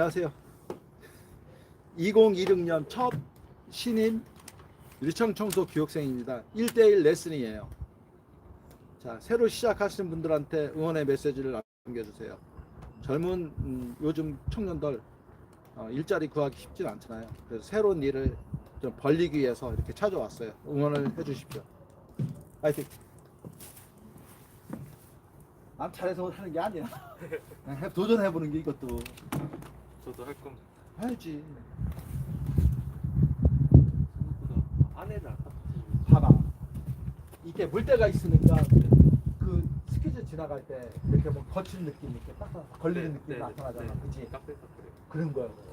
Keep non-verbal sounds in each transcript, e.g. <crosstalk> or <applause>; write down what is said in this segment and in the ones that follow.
안녕하세요. 2016년 첫 신임 유리청 청소 교육생입니다. 1대1 레슨이에요. 자, 새로 시작하시는 분들한테 응원의 메시지를 남겨주세요. 젊은 음, 요즘 청년들 어, 일자리 구하기 쉽진 않잖아요. 그래서 새로운 일을 좀 벌리기 위해서 이렇게 찾아왔어요. 응원을 해주십시오. 화이팅! 남 잘해서 하는 게 아니야. <laughs> 도전해보는 게 이것도 저도 할 겁니다. 해야지. 생각보다 안에는 안 봐봐. 이게 물때가 있으니까 그 스키즈 지나갈 때 이렇게 뭐 거친 느낌 이렇게 딱 걸리는 느낌 이 나타나잖아. 그치? 까끌까끌해요. 그런 거야. 그거.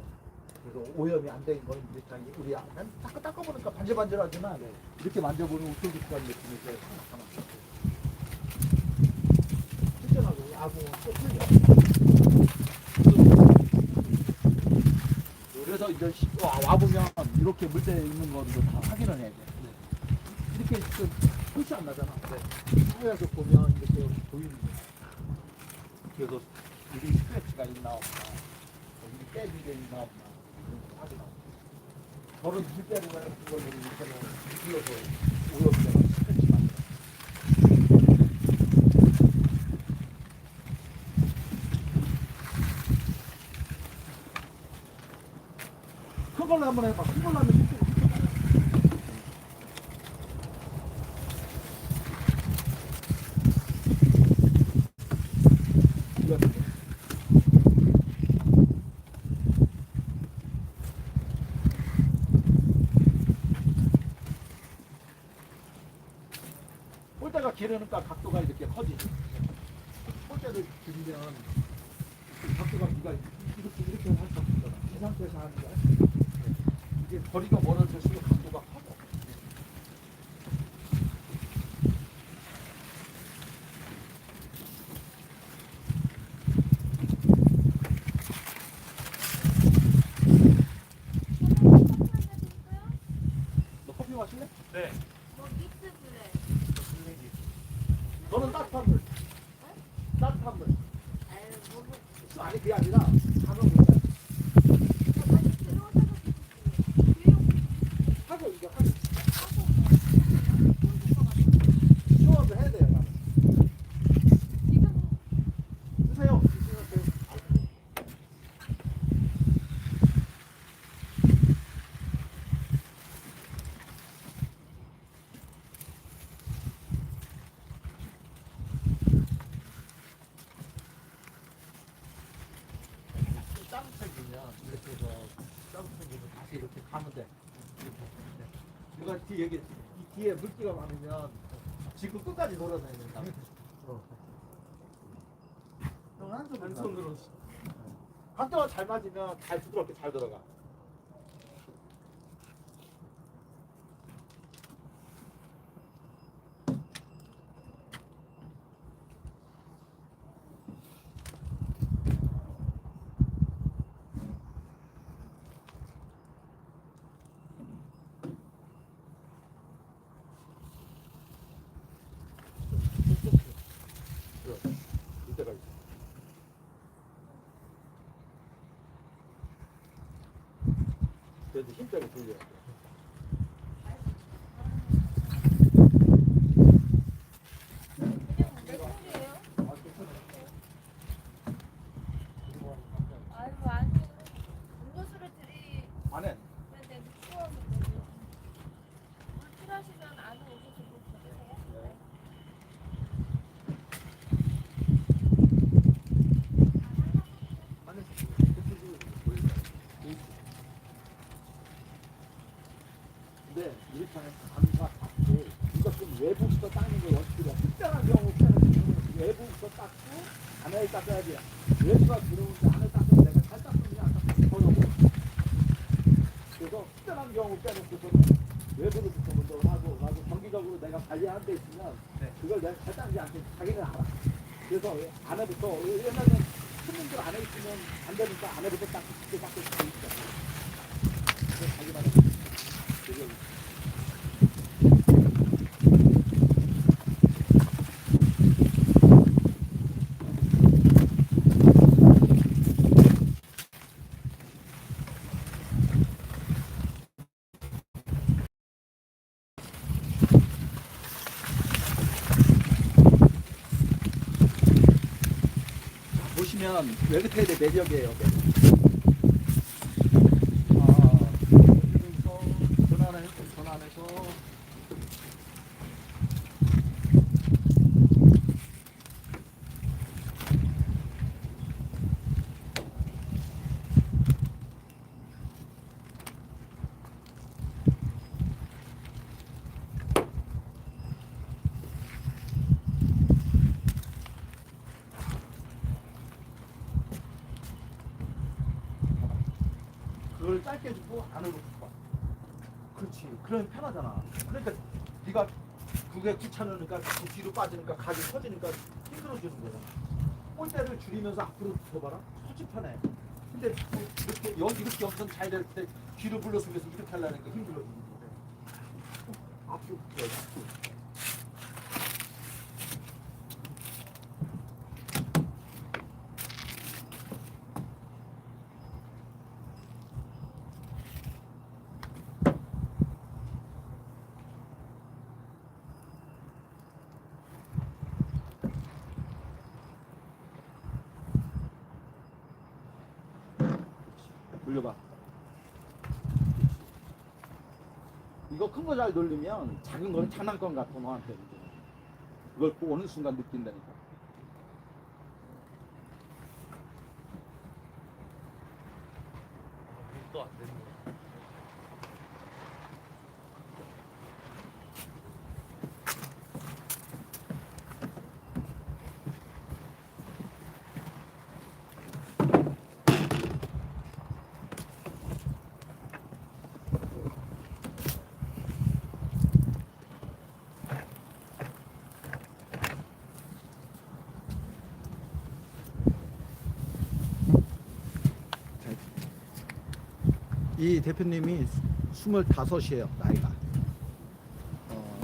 그래서 오염이 안된건 일단 우리 난 닦아 닦아 보니까 반질반질하지만 이렇게 만져보면 우쭐우쭐한 느낌이 이제 확 나타나. 실전하고 야구는 또 틀려. 그래서 이제 시- 와, 와보면 이렇게 물때 있는 것도 다 확인을 해야 돼. 이렇게 좀 표시 안 나잖아. 하얀서 보면 이렇게 보이는 거야. 그래서 여기 스크래치가 있나 없나, 여기 깨진 게 있나 없나, 거 확인하고. 저는 가는 그걸 이렇게는 눌러서 오염되는 스크래치 만들어. 그걸로 한번 해봐. 그걸로 하면 쉽게. 이거 기르니까 각도가 이렇게 커지죠. 꼴대를 기르면 각도가 네가 이렇게 이렇게 할 수 없잖아. 이 상태에서 하는 거야. 이게 거리가 멀어질수록 각도가 커져. 너 커피 마실래? 네. 뭐 믹스 그래. 너는 따뜻한 물. 따뜻한 물. 아유 뭐 수 아니 그게 아니라 단어 문제. 다시 들어오셔서 교육 하고 이거 하고 하고 보여줄 것 같아요. 수업을 해야 돼요. 나는. 지금 드세요. 드시면 돼요. 짜증이면 이렇게 해서 짜증 이렇게 가면 돼. 이렇게. 네. 이거 뒤에 여기 이 뒤에 물기가 많으면 지금 끝까지 돌아다녀야 된다. 어. 형, 한 손으로 한 가. 손으로 각도가 잘 맞으면 잘 부드럽게 잘 들어가. 그래도 힘차게 돌려야 돼. 그냥 내 소리예요? 아, 괜찮아. 그리고 아유 아니 음료수를 드리 안 해. 근데 추워서 물 필요하시면 안에 오셔서 뭐 드세요. 안 해. 근데 이렇게 하면 감과 닦고 이것좀 외부부터 닦는 게 원칙이야. 특별한 경우 때는 외부부터 닦고 안에 닦아야 돼. 외부가 들어오는데 안에 닦으면 내가 잘 닦느냐 안 닦느냐 모르고 그래서 특별한 경우 빼놓고서는 외부로부터 먼저 하고 하고 정기적으로 내가 관리하는 데 있으면 네. 그걸 내가 잘 닦는지 안 닦는지 자기는 알아. 그래서 안에부터 왜냐면 손님들 안 되니까 쉽게 닦고 싶어 있어. 그래서 보시면 웨그테일의 매력이에요. 아, 여기서 전환해서 전환해서 그걸 짧게 주고 안으로 봐. 그렇지. 그러면 편하잖아. 그러니까 네가 그게 귀찮으니까 자꾸 뒤로 빠지니까 각이 커지니까 힘들어지는 거잖아. 꼴대를 줄이면서 앞으로. 훨씬 편해. 근데 뭐 이렇게 여기 이렇게 엄청 잘될 때 뒤로 불러서면서 이렇게 하려니까 힘들어지는 거래. 앞으로 붙여야 돼. 돌려봐. 이거 큰 거 잘 돌리면 작은 거는 장난감 같아 너한테. 그걸 꼭 어느 순간 느낀다니까. 이 대표님이 스물다섯이에요 나이가. 어,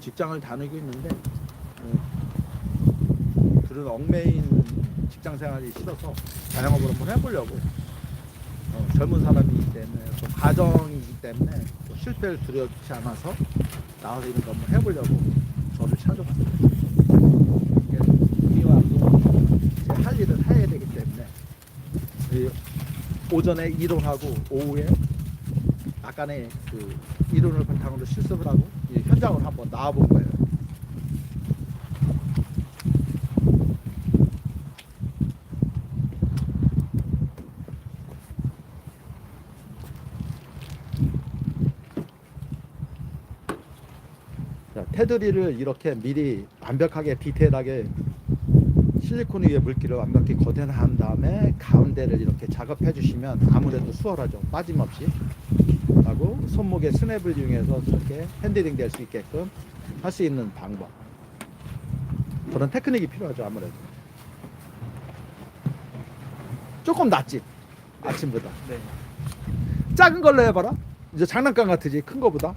직장을 다니고 있는데 어, 그런 얽매인 직장 생활이 싫어서 자영업을 한번 해보려고. 어, 젊은 사람이기 때문에 또 가정이기 때문에 또 실패를 두렵지 않아서 나와서 이런 거 한번 해보려고 저를 찾아봤어요. 이게 우리와 또 이제 할 일을 해야 되기 때문에 이 오전에 이론하고 오후에 약간의 그 이론을 바탕으로 실습을 하고 이 현장을 한번 나와본 거예요. 자, 테두리를 이렇게 미리 완벽하게 디테일하게 실리콘 위에 물기를 완벽히 거대한 다음에 가운데를 이렇게 작업해 주시면 아무래도 수월하죠. 빠짐없이. 하고 손목에 스냅을 이용해서 이렇게 핸들링 될 수 있게끔 할 수 있는 방법. 그런 테크닉이 필요하죠 아무래도. 조금 낫지 아침보다. 네. 작은 걸로 해봐라. 이제 장난감 같으지 큰 거보다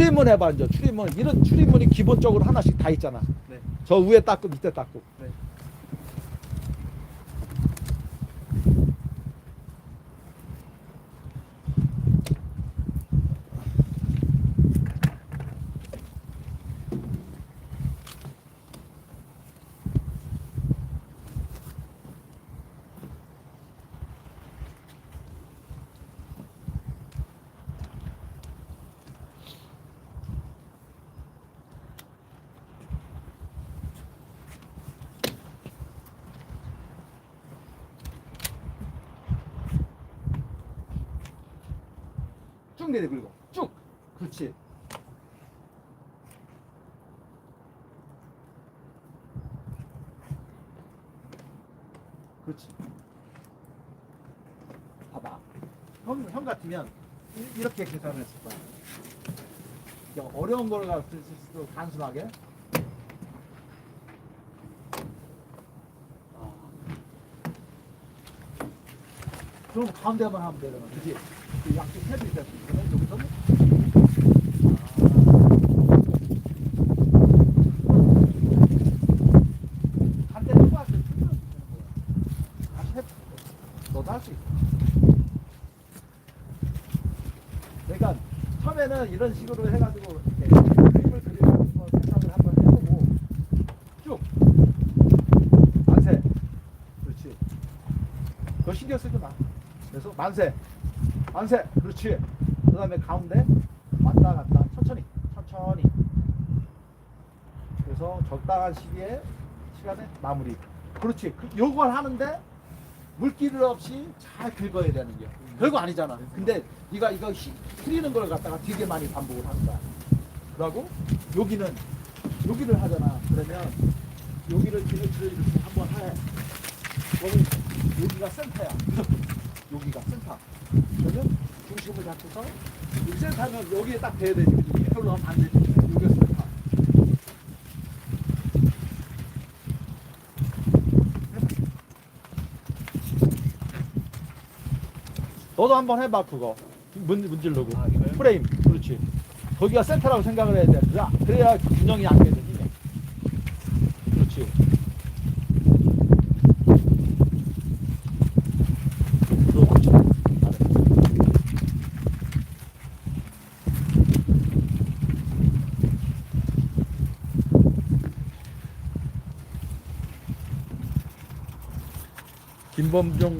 출입문 해봐 이제. 출입문. 이런 출입문이 기본적으로 하나씩 다 있잖아. 네. 저 위에 닦고 밑에 닦고 내려 긁어 쭉. 그렇지. 그렇지. 봐봐. 형, 형 같으면 이- 이렇게 계산을 했을 거야. 어려운 걸 같을 수도 단순하게 그럼 가운데만 하면 되잖아. 그지? 그 양쪽 헤드 있잖아. 여기서는 아. 반대 똑같이 틀면 되는 거야 다시 해 너도 할 수 있어 그러니까 처음에는 이런 식으로 해가지고 이렇게 그림을 그리면서 생각을 한번 신경 쓰지 마. 만세, 만세. 그렇지. 그 다음에 가운데 왔다 갔다 천천히, 천천히. 그래서 적당한 시기에 시간에 마무리. 그렇지. 그, 요걸 하는데 물기를 없이 잘 긁어야 되는 게. 별거 아니잖아. 근데 네가 이거 히, 흐리는 걸 갖다가 되게 많이 반복을 거야. 그러고 여기는 여기를 하잖아. 그러면 여기를 뒤를 이렇게 한번 해. 여기 여기가 센터야. 여기가 센터. 그러면 중심을 잡고서 여기 센터면 여기에 딱 대야 되지. 이걸로 하면 안 되지. 여기가 센터. 너도 한번 해봐 그거 문, 문질르고 아? 프레임 그렇지 거기가 센터라고 생각을 해야 돼 그래야, 균형이 안 되지 그렇지 그렇지 잘해. 김범종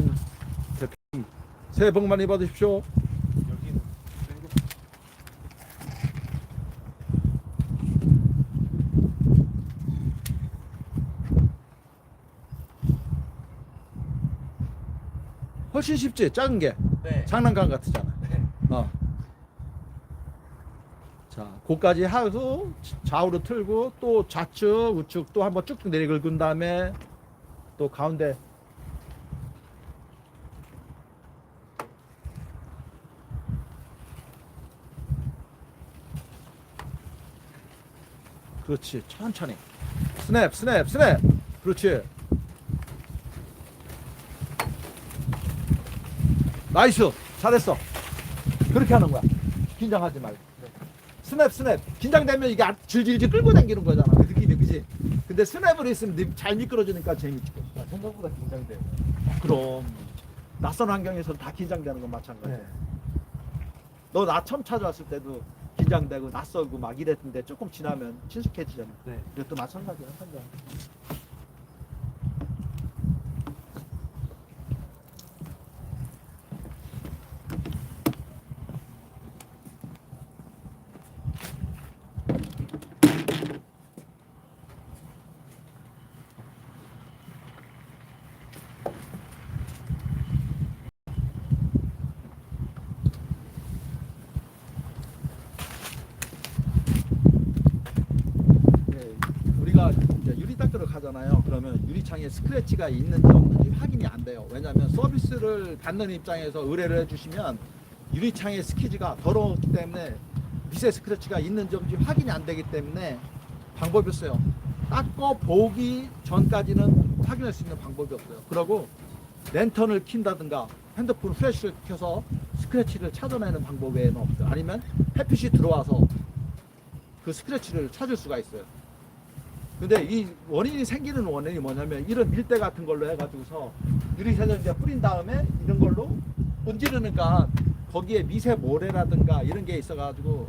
대표님 새해 복 많이 받으십시오. 훨씬 쉽지 작은 게 네. 장난감 같잖아. 네. 어. 자, 고까지 하고 좌우로 틀고 또 좌측 우측 또 한번 쭉쭉 내리 긁은 다음에 또 가운데 그렇지. 천천히. 스냅 스냅 스냅. 그렇지. 나이스. 잘했어. 그렇게 하는 거야. 긴장하지 말고 스냅 스냅. 긴장되면 이게 아- 질질질 끌고 당기는 거잖아. 그 느낌이 그지? 근데 스냅을 했으면 니- 잘 미끄러지니까 재밌지. 아, 생각보다 긴장돼요. 그럼. 낯선 환경에서 다 긴장되는 건 마찬가지야 네. 너나 처음 찾아왔을 때도 긴장되고 낯설고 막 이랬는데 조금 지나면 친숙해지잖아 네. 이것도 마찬가지야 한장 예, 우리가 이제 유리 닦으러 가잖아요. 그러면 유리 창에 스크래치가 있는지 없는지 확인이 안 돼요. 왜냐하면 서비스를 받는 입장에서 의뢰를 해주시면 유리창의 스키즈가 더러웠기 때문에 미세 스크래치가 있는지 없는지 확인이 안 되기 때문에 방법이 없어요. 닦고 보기 전까지는 확인할 수 있는 방법이 없어요. 그리고 랜턴을 킨다든가 핸드폰 플래시를 켜서 스크래치를 찾아내는 방법 외에는 없어요. 아니면 햇빛이 들어와서 그 스크래치를 찾을 수가 있어요. 근데 이 원인이 생기는 원인이 뭐냐면 이런 밀대 같은 걸로 해가지고서 유리세정제 뿌린 다음에 이런 걸로 문지르니까 거기에 미세 모래라든가 이런 게 있어가지고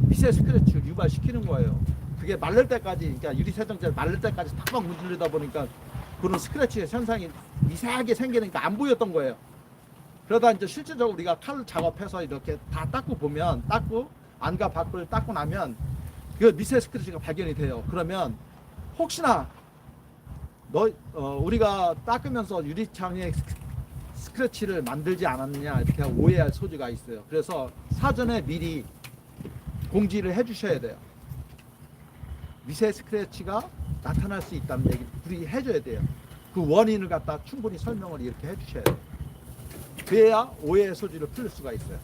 미세 스크래치를 유발시키는 거예요. 그게 마를 때까지, 그러니까 유리세정제 마를 때까지 탁막 문지르다 보니까 그런 스크래치의 현상이 미세하게 생기니까 안 보였던 거예요. 그러다 이제 실제적으로 우리가 칼 작업해서 이렇게 다 닦고 보면 닦고 안과 밖을 닦고 나면 그 미세 스크래치가 발견이 돼요. 그러면 혹시나 너 어, 우리가 닦으면서 유리창에 스- 스크래치를 만들지 않았느냐 이렇게 오해할 소지가 있어요. 그래서 사전에 미리 공지를 해주셔야 돼요. 미세 스크래치가 나타날 수 있다는 얘기 미리 해줘야 돼요. 그 원인을 갖다 충분히 설명을 이렇게 해주셔야 돼요. 그래야 오해의 소지를 풀릴 수가 있어요.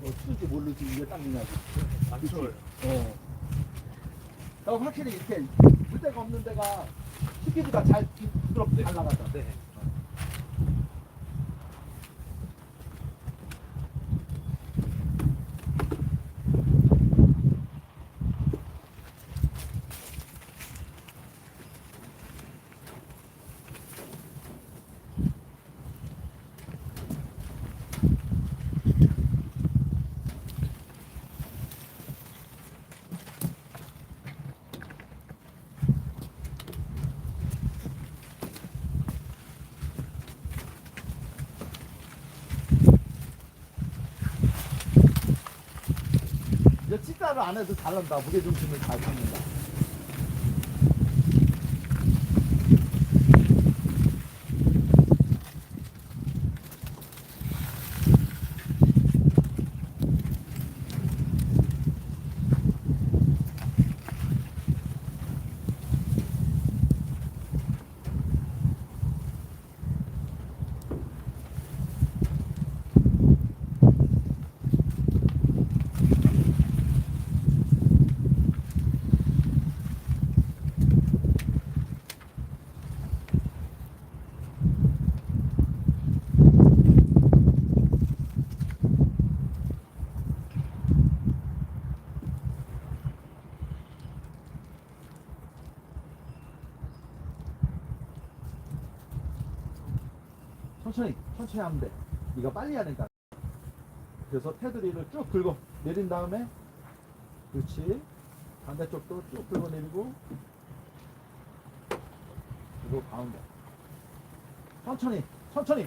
뭐 쓰지 모르지 이게 닦느냐고. 맞춰요. 어. 그럼 확실히 이렇게 물때가 없는 데가 스키즈가 잘 부드럽게 잘 나가죠. 네. 하나로 안 해도 잘 난다. 무게중심을 잘 잡는다. 천천히, 하면 돼. 네가 빨리 하니까. 그래서 테두리를 쭉 긁어 내린 다음에, 그렇지. 반대쪽도 쭉 긁어 내리고, 그리고 가운데. 천천히, 천천히.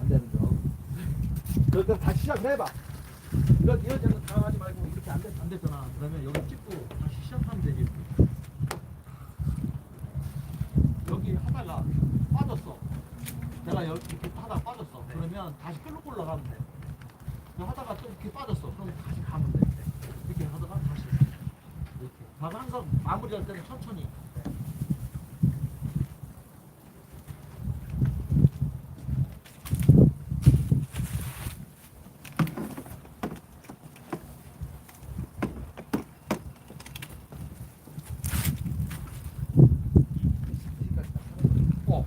안 되는 거. 그, 그럼 다시 시작 해봐. 이거, 이거 저는 당하지 말고 이렇게 안, 되, 안 됐잖아. 그러면 여기 찍고 다시 시작하면 되지. 여기 하다가 빠졌어. 내가 여기 이렇게 하다가 빠졌어. 그러면 다시 끌고 올라가면 돼. 그 하다가 또 이렇게 빠졌어. 그럼 다시 가면 돼. 이렇게 하다가 다시. 이렇게. 봐서 항상 마무리할 때는 천천히. 어.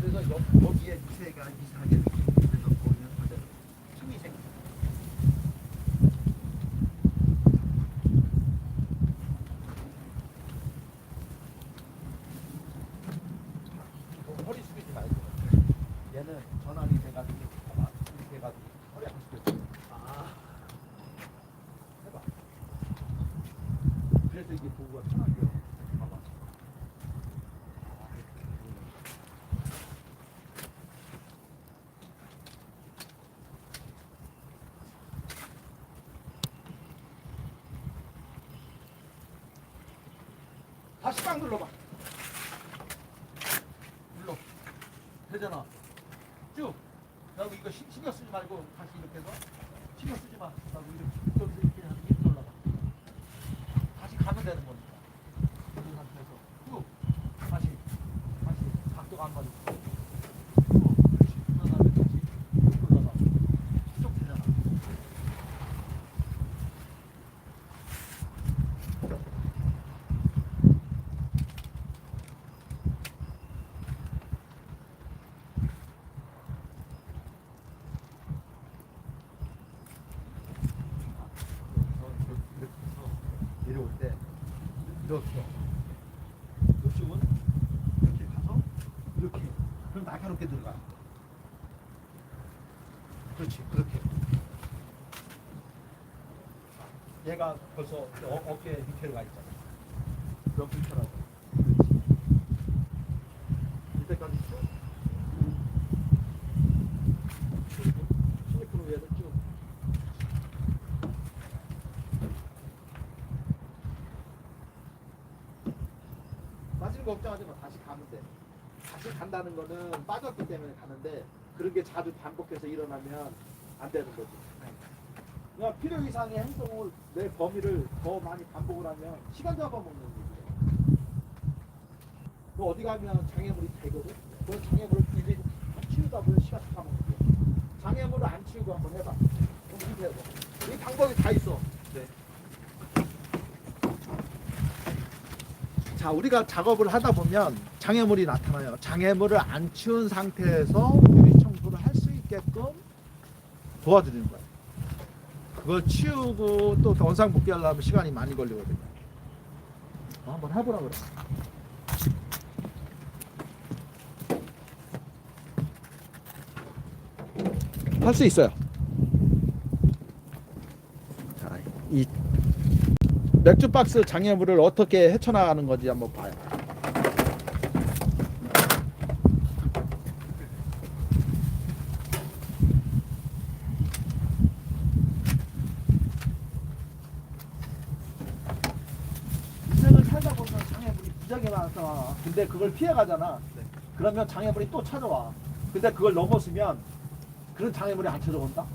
그래서 여, 여기에 미세가 이상하게 그래서 보면 이제 힘이 생겨. 어, 허리 숙이지 말고. 얘는 전환이 돼가지고 봐봐 이렇게 해가지고 허리 안 숙여. 아. 해봐. 그래서 이게 도구가 편하게. 봐봐. 아, 이렇게. 눌러봐. 눌러. 되잖아. 쭉. 그리고 이거 시- 신경 쓰지 말고 다시 이렇게 해서 신경 쓰지 마. 그리고 이렇게 여기서 이렇게 해서 이렇게 올라가. 다시 가면 되는 거니까. 그 상태에서 쭉. 다시. 다시. 각도가 안 맞고. 쭉. 그렇지. 그 다음에 다시 이렇게 올라가. 쭉 되잖아. 이렇게 해서 내려올 때 이렇게 이쪽은 이렇게 가서 이렇게 그럼 날카롭게 들어가 그렇지 그렇게 얘가 벌써 어, 어깨 밑에로 가 있잖아 불편하고 그렇지 이때까지 쭉 그리고 실리콘 위에서 쭉 빠지는 거 걱정하지 마. 다시 가면 돼. 다시 간다는 거는 빠졌기 때문에 가는데 그런 게 자주 반복해서 일어나면 안 되는 거지. 그냥 필요 이상의 행동을 내 범위를 더 많이 반복을 하면 시간 잡아먹는 얘기야. 너 어디 가면 장애물이 되거든. 그 장애물을 일일이 다 치우다 보면 시간 잡아먹는 거야. 장애물을 안 치우고 한번 해봐. 그럼 이렇게 해봐. 이 방법이 다 있어. 네. 자, 우리가 작업을 하다 보면 장애물이 나타나요. 장애물을 안 치운 상태에서 유리 청소를 할 수 있게끔 도와드리는 거예요. 그걸 치우고 또 원상 복귀하려면 시간이 많이 걸리거든요. 어, 한번 해보라 그래. 할 수 있어요. 자, 이 맥주 박스 장애물을 어떻게 헤쳐나가는 건지 한번 봐요. 인생을 살다 보면 장애물이 무지하게 많아. 근데 그걸 피해가잖아. 네. 그러면 장애물이 또 찾아와. 근데 그걸 넘었으면 그런 장애물이 안 찾아온다.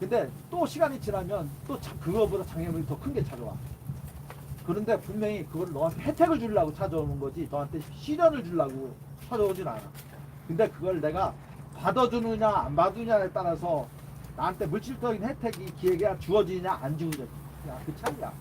근데 또 시간이 지나면 또 자- 그거보다 장애물이 더 큰 게 찾아와. 그런데 분명히 그걸 너한테 혜택을 주려고 찾아오는 거지 너한테 시련을 주려고 찾아오진 않아. 근데 그걸 내가 받아주느냐 안 받으냐에 따라서 나한테 물질적인 혜택이 기회가 주어지냐 안 주어지냐 그 차이야.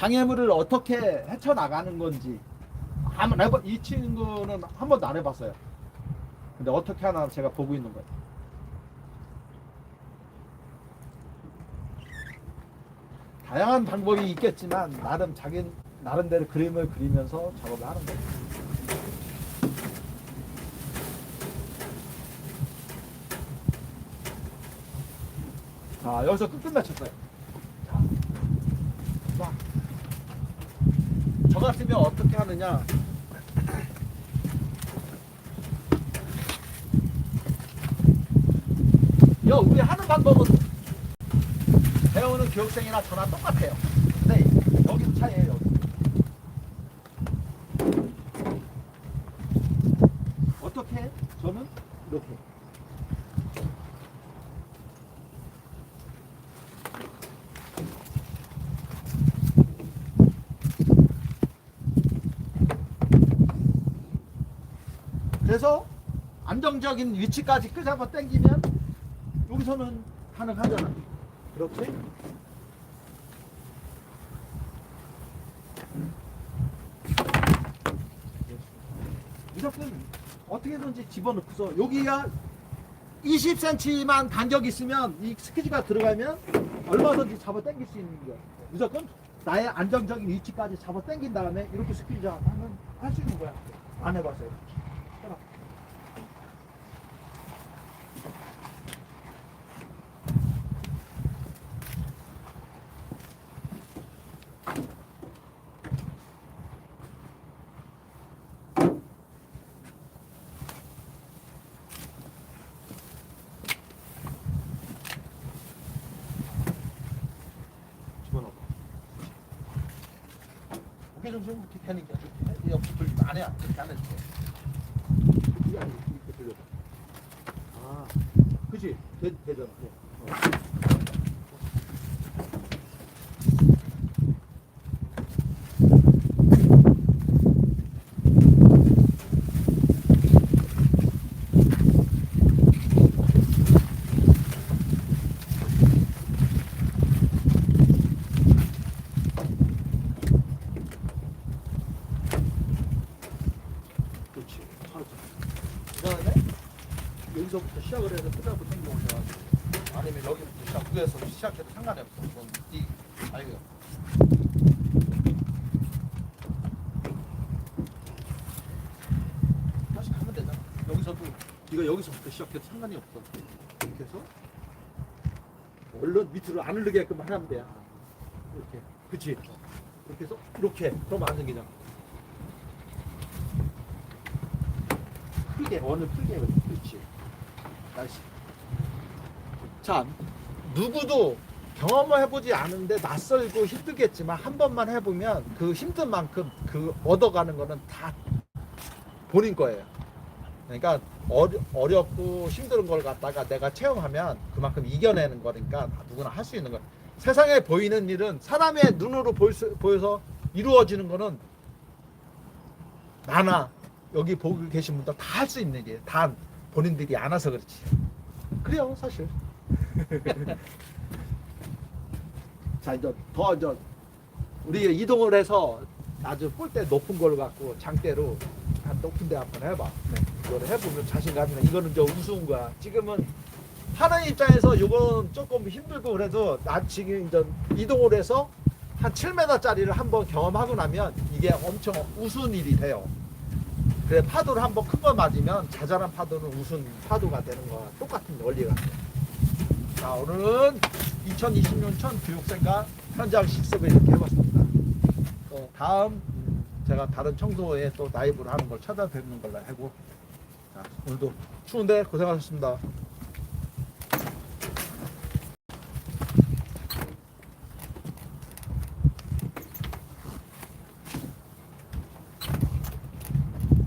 장애물을 어떻게 헤쳐나가는 건지. 한번 해봐 이 친구는 한 번도 안 해봤어요. 근데 어떻게 하나 제가 보고 있는 거예요. 다양한 방법이 있겠지만 나름 자기 나름대로 그림을 그리면서 작업을 하는 거예요. 자 여기서 끝끝 맺혔어요 자, 자. 저 같으면 어떻게 하느냐? 여 우리 하는 방법은? 배우는 교육생이나 저나 똑같아요 근데 여기서 차이에요 여기. 어떻게 해? 저는 이렇게 그래서 안정적인 위치까지 끄잡아 당기면 여기서는 가능하잖아. 그렇지? 무조건 어떻게든지 집어넣고서 여기가 20cm만 간격이 있으면 이 스키즈가 들어가면 얼마든지 잡아 당길 수 있는 거야. 무조건 나의 안정적인 위치까지 잡아 당긴 다음에 이렇게 스키즈 하면 할 수 있는 거야. 안 해봤어요. 해봐. 집어넣어. 고개 좀 좀 이렇게 펴는 게 이렇게 해도 돼. 이게 아니고 이렇게 돌려봐. 아? 되, 되잖아. 어. 그렇지. 그 다음에 여기서부터 시작을 해서 끝까지 생겨오면 아니면 여기부터 시작, 위에서 시작해도 상관이 없어. 그건 이, 아이고. 다시 가면 되잖아. 여기서도, 네가 여기서부터 시작해도 상관이 없어. 이렇게 해서 얼른 밑으로 안 흐르게끔 하면 돼. 이렇게. 그치? 이렇게 해서, 이렇게. 그럼 안 생기잖아. 크게 원을 크게 그렇지 다시 자 누구도 경험을 해보지 않은데 낯설고 힘들겠지만 한 번만 해보면 그 힘든 만큼 그 얻어가는 거는 다 본인 거예요 그러니까 어려, 어렵고 힘든 걸 갖다가 내가 체험하면 그만큼 이겨내는 거니까 누구나 할 수 있는 거예요 세상에 보이는 일은 사람의 눈으로 수- 보여서 이루어지는 거는 많아 여기 보고 계신 분들 다 할 수 있는 일이에요. 단 본인들이 안 와서 그렇지. 그래요, 사실. <laughs> 자 이제 더 이제 우리 이동을 해서 아주 폴대 높은 걸 갖고 장대로 한 높은 데 한번 해봐. 이걸 해보면 자신감이 나. 이거는 저 우스운 거야. 지금은 하는 입장에서 이건 조금 힘들고 그래도 나 지금 이제 이동을 해서 한 7m짜리를 한번 경험하고 나면 이게 엄청 우스운 일이 돼요. 그래 파도를 한번 큰 거 맞으면 자잘한 파도는 우스운 파도가 되는 거와 똑같은 원리가 돼. 자 오늘은 2020년 천 교육생과 현장 실습을 이렇게 해봤습니다. 또 다음 음, 제가 다른 청소에 또 라이브를 하는 걸 찾아뵙는 걸로 하고 자 오늘도 추운데 고생하셨습니다.